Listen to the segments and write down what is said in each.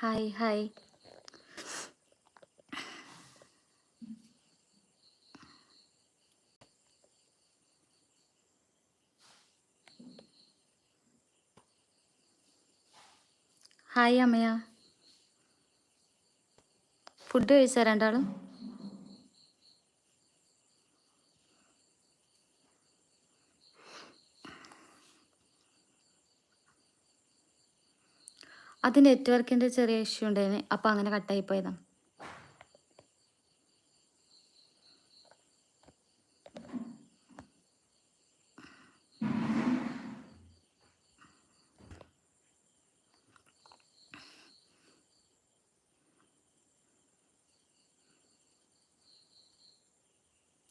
Hi hi hi അമ്മയ food കഴിച്ചാ അത് നെറ്റ്വർക്കിന്റെ ചെറിയ ഇഷ്യൂ ഉണ്ടായിരുന്നു അപ്പോൾ അങ്ങനെ കട്ടായി പോയതാണ്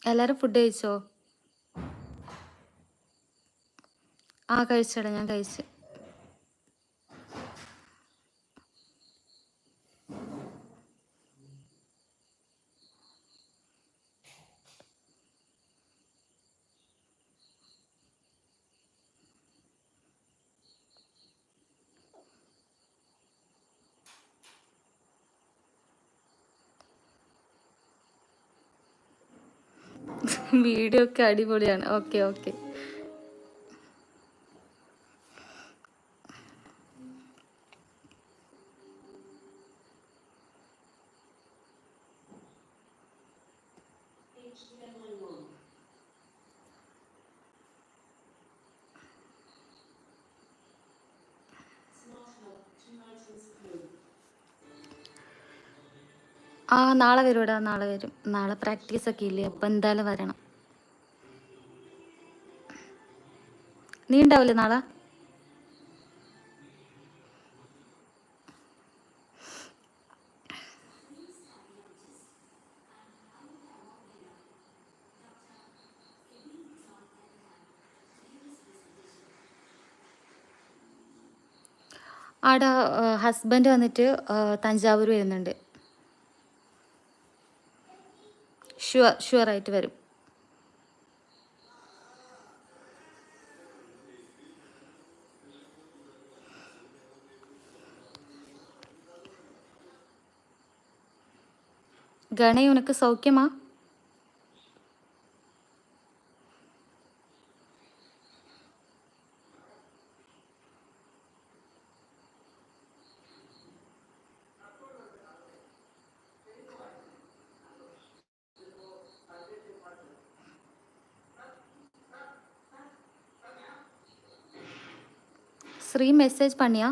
എല്ലാവരും ഫുഡ് കഴിച്ചോ? ആ കഴിച്ചടാ ഞാൻ കഴിച്ചു. വീഡിയോ ഒക്കെ അടിപൊളിയാണ്. ഓക്കെ ഓക്കെ ആ നാളെ വരൂടാ നാളെ വരും. നാളെ പ്രാക്ടീസ് ഒക്കെ ഇല്ലേ അപ്പം എന്തായാലും വരണം. നീ ഉണ്ടാവില്ലേ നാളെ? ആടെ ഹസ്ബൻഡ് വന്നിട്ട് തഞ്ചാവൂർ വരുന്നുണ്ട്. ഷുവർ ഷുവറായിട്ട് വരും. ഗണേ ഉനക്ക് സൗഖ്യമാ? ஸ்ரீ மெசேஜ் பண்ணியா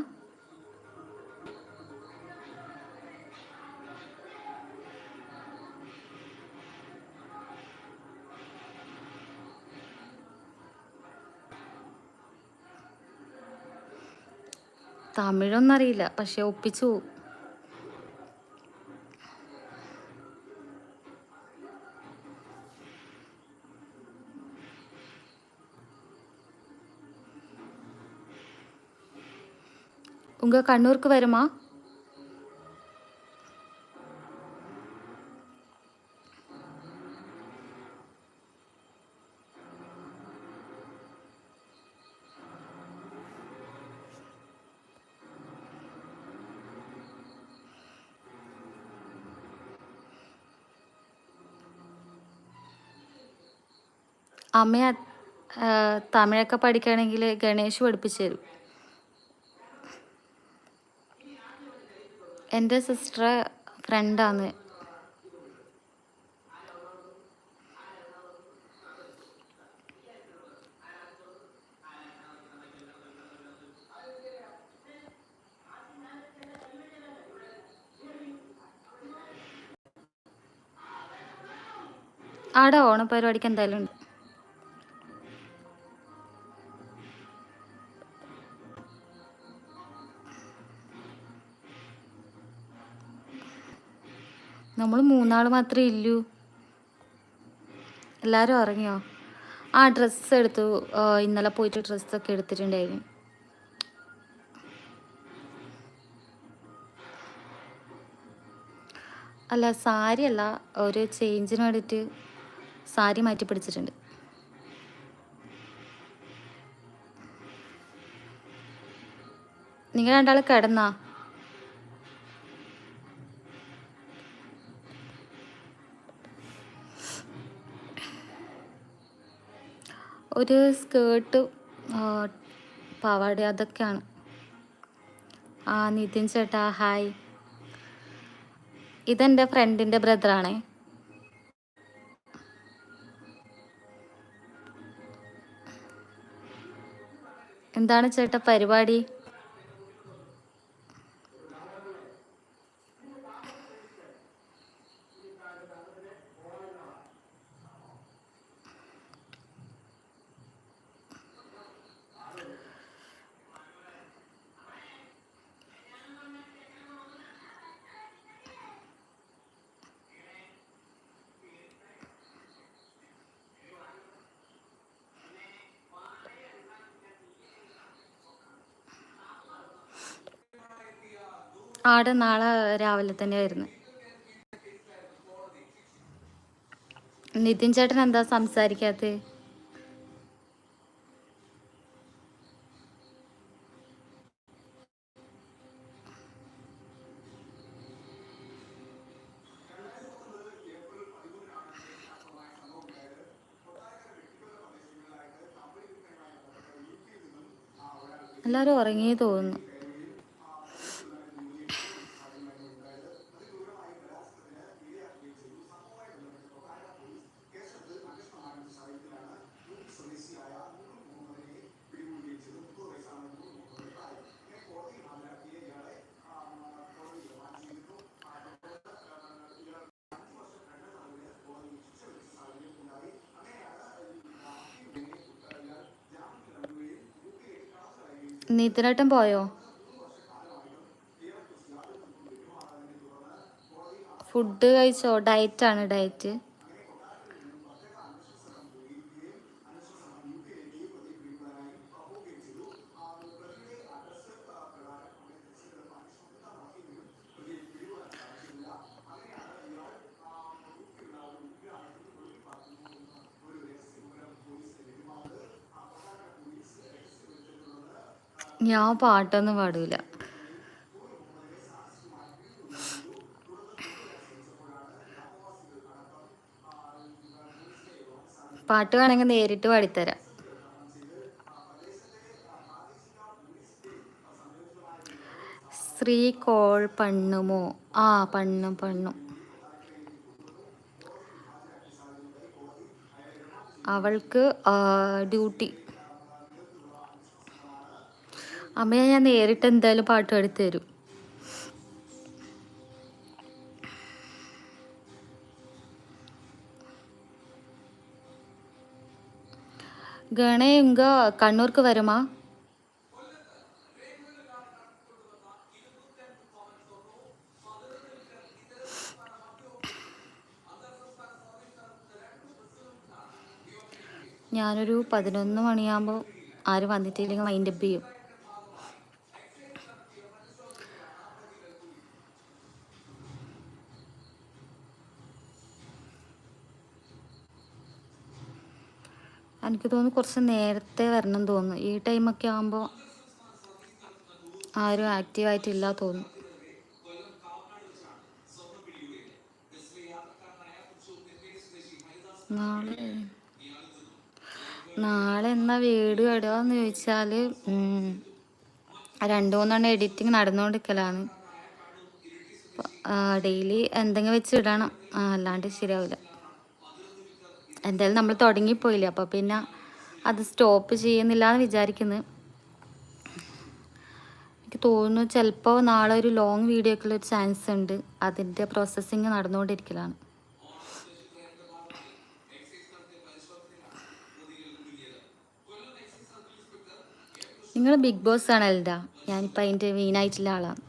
തമിഴൊന്നും അറിയില്ല പക്ഷെ ഒപ്പിച്ചു പോവും உங்க கண்ணூருக்கு வருமா അമ്മ തമിഴൊക്കെ പഠിക്കുകയാണെങ്കിൽ ഗണേഷ് പഠിപ്പിച്ചു തരും എന്റെ സിസ്റ്റർ ഫ്രണ്ടാണ്. ആടെ ഓണപ്പരിപാടിക്ക് എന്തായാലും നമ്മൾ മൂന്നാൾ മാത്രമേ ഇല്ലൂ. എല്ലാവരും ഇറങ്ങിയോ ആ ഡ്രസ്സ് എടുത്തു. ഇന്നലെ പോയിട്ട് ഡ്രസ്സൊക്കെ എടുത്തിട്ടുണ്ടായിരുന്നു. അല്ല സാരി അല്ല ഒരു ചേഞ്ചിന് വേണ്ടിയിട്ട് സാരി മാറ്റി പിടിച്ചിട്ടുണ്ട്. നിങ്ങൾ രണ്ടാൾ കിടന്നാ? ഒരു സ്കേർട്ട് പാവാട അതൊക്കെയാണ്. ആ നിതിൻ ചേട്ടാ ഹായ് ഇതെന്റെ ഫ്രണ്ടിന്റെ ബ്രദറാണേ എന്താണ് ചേട്ടാ പരിപാടി? ആടെ നാളെ രാവിലെ തന്നെ വരുന്നത് നിതിൻ ചേട്ടൻ എന്താ സംസാരിക്കാത്തത് എല്ലാവരും ഉറങ്ങി തോന്നുന്നു. നിതിനേട്ടൻ പോയോ? ഫുഡ് കഴിച്ചോ? ഡയറ്റാണ് ഡയറ്റ് ഞാൻ പാട്ടൊന്നും പാടൂല. പാട്ട് വേണമെങ്കിൽ നേരിട്ട് പാടിത്തരാം. ശ്രീ കോൾ പണ്ണുമോ? ആ പണ്ണും പണ്ണും. അവൾക്ക് ഡ്യൂട്ടി. അമ്മയെ ഞാൻ നേരിട്ട് എന്തായാലും പാട്ട് പാടി തരും ഗണയുങ്ക കണ്ണൂർക്ക് വരുമാ. ഞാനൊരു പതിനൊന്ന് മണിയാകുമ്പോൾ ആരും വന്നിട്ടില്ലെങ്കിൽ മൈൻഡപ്പ് ചെയ്യും. എനിക്ക് തോന്നുന്നു കുറച്ച് നേരത്തെ വരണം തോന്നുന്നു. ഈ ടൈമൊക്കെ ആകുമ്പോൾ ആരും ആക്റ്റീവായിട്ടില്ല തോന്നുന്നു. നാളെ? നാളെ എന്നാ വീഡിയോ ഇടുകയെന്ന് ചോദിച്ചാൽ രണ്ട് മൂന്നെണ്ണം എഡിറ്റിങ് നടന്നുകൊണ്ടിരിക്കലാണ് ഡെയിലി എന്തെങ്കിലും വെച്ച് ഇടണം. അല്ലാണ്ട് ശരിയാവില്ല എന്തായാലും നമ്മൾ തുടങ്ങിപ്പോയില്ലേ? അപ്പോൾ പിന്നെ അത് സ്റ്റോപ്പ് ചെയ്യുന്നില്ല എന്ന് വിചാരിക്കുന്നു. എനിക്ക് തോന്നുന്നു ചിലപ്പോൾ നാളെ ഒരു ലോങ് വീഡിയോക്കുള്ള ഒരു ചാൻസ് ഉണ്ട്. അതിന്റെ പ്രോസസ്സിങ് നടന്നുകൊണ്ടിരിക്കലാണ്. നിങ്ങൾ ബിഗ് ബോസ് ആണല്ല ഞാനിപ്പോൾ അതിന്റെ മെയിനായിട്ടുള്ള ആളാണ്.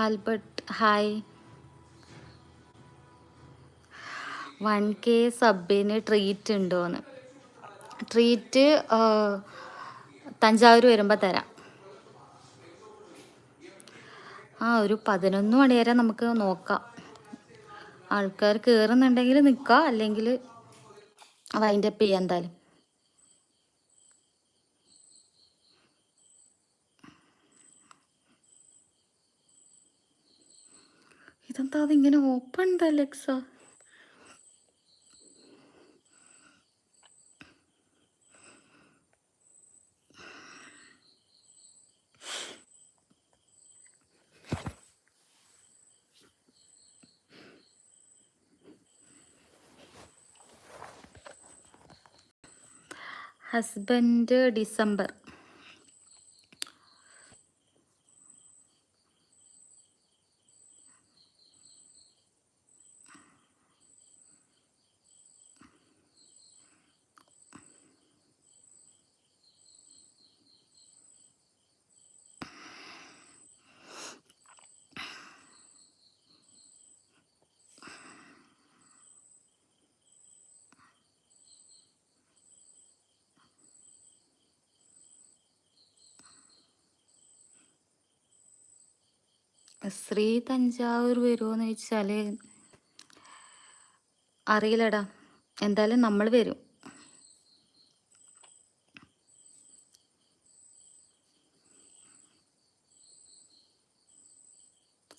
ആൽബർട്ട് ഹായ് വൺ കെ സബിന് ട്രീറ്റ് ഉണ്ടോയെന്ന് ട്രീറ്റ് തഞ്ചാവൂർ വരുമ്പോൾ തരാം. ആ ഒരു പതിനൊന്ന് മണി വരെ നമുക്ക് നോക്കാം. ആൾക്കാർ കയറുന്നുണ്ടെങ്കിൽ നിൽക്കുക അല്ലെങ്കിൽ വൈൻഡപ്പ് ചെയ്യാം എന്തായാലും. ഇതെന്താ അതിങ്ങനെ open Alexa? Husband December Shri Thanjavur വരുമോയെന്ന് ചോദിച്ചാൽ അറിയില്ലടാ എന്തായാലും നമ്മൾ വരും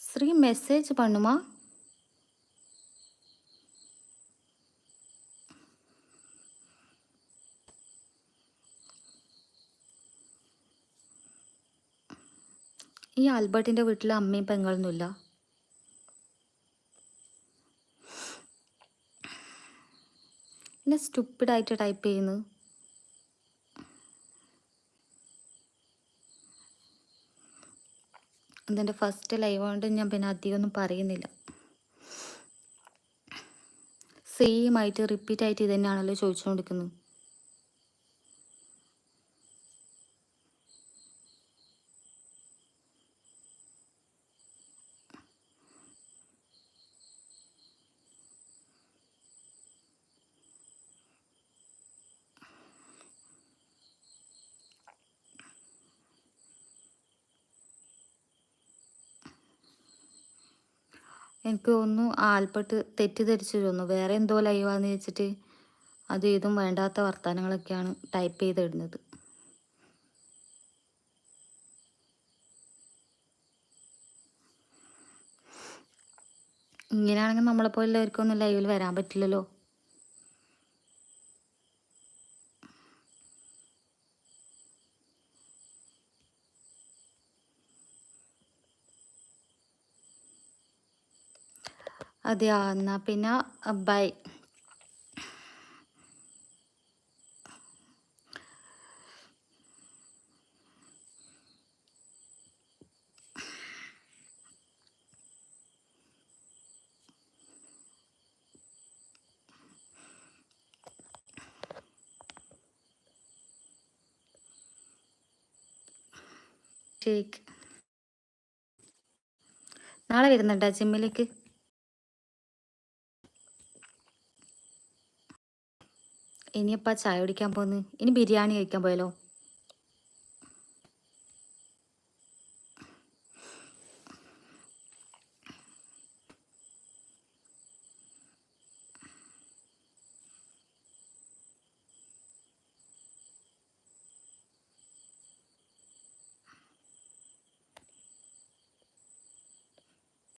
ശ്രീ മെസ്സേജ് பண்ணுமா ഈ ആൽബർട്ടിന്റെ വീട്ടിൽ അമ്മയും പെങ്ങളൊന്നുമില്ല എന്നെ സ്റ്റുപ്പിഡായിട്ട് ടൈപ്പ് ചെയ്യുന്നു. ഇതെന്റെ ഫസ്റ്റ് ലൈവ് കൊണ്ട് ഞാൻ പിന്നെ അധികമൊന്നും പറയുന്നില്ല. സെയിം ആയിട്ട് റിപ്പീറ്റ് ആയിട്ട് ഇത് തന്നെയാണല്ലോ ചോദിച്ചുകൊണ്ടിരിക്കുന്നത് എനിക്ക് തോന്നുന്നു ആൽപ്പെട്ട് തെറ്റിദ്ധരിച്ചു തോന്നുന്നു. വേറെ എന്തോ ലൈവാന്ന് വെച്ചിട്ട് അത് ഇതും വേണ്ടാത്ത വർത്തമാനങ്ങളൊക്കെയാണ് ടൈപ്പ് ചെയ്തിടുന്നത്. ഇങ്ങനെയാണെങ്കിൽ നമ്മളെപ്പോലുള്ളവർക്കും ഒന്നും ലൈവിൽ വരാൻ പറ്റില്ലല്ലോ. അതെയാ എന്നാൽ പിന്നെ ബൈ. ഷേക്ക് നാളെ വരുന്നുണ്ടോ ജിമ്മിലേക്ക്? ഇനിയപ്പാ ചായ കുടിക്കാൻ പോകുന്നു ഇനി ബിരിയാണി കഴിക്കാൻ പോയാലോ?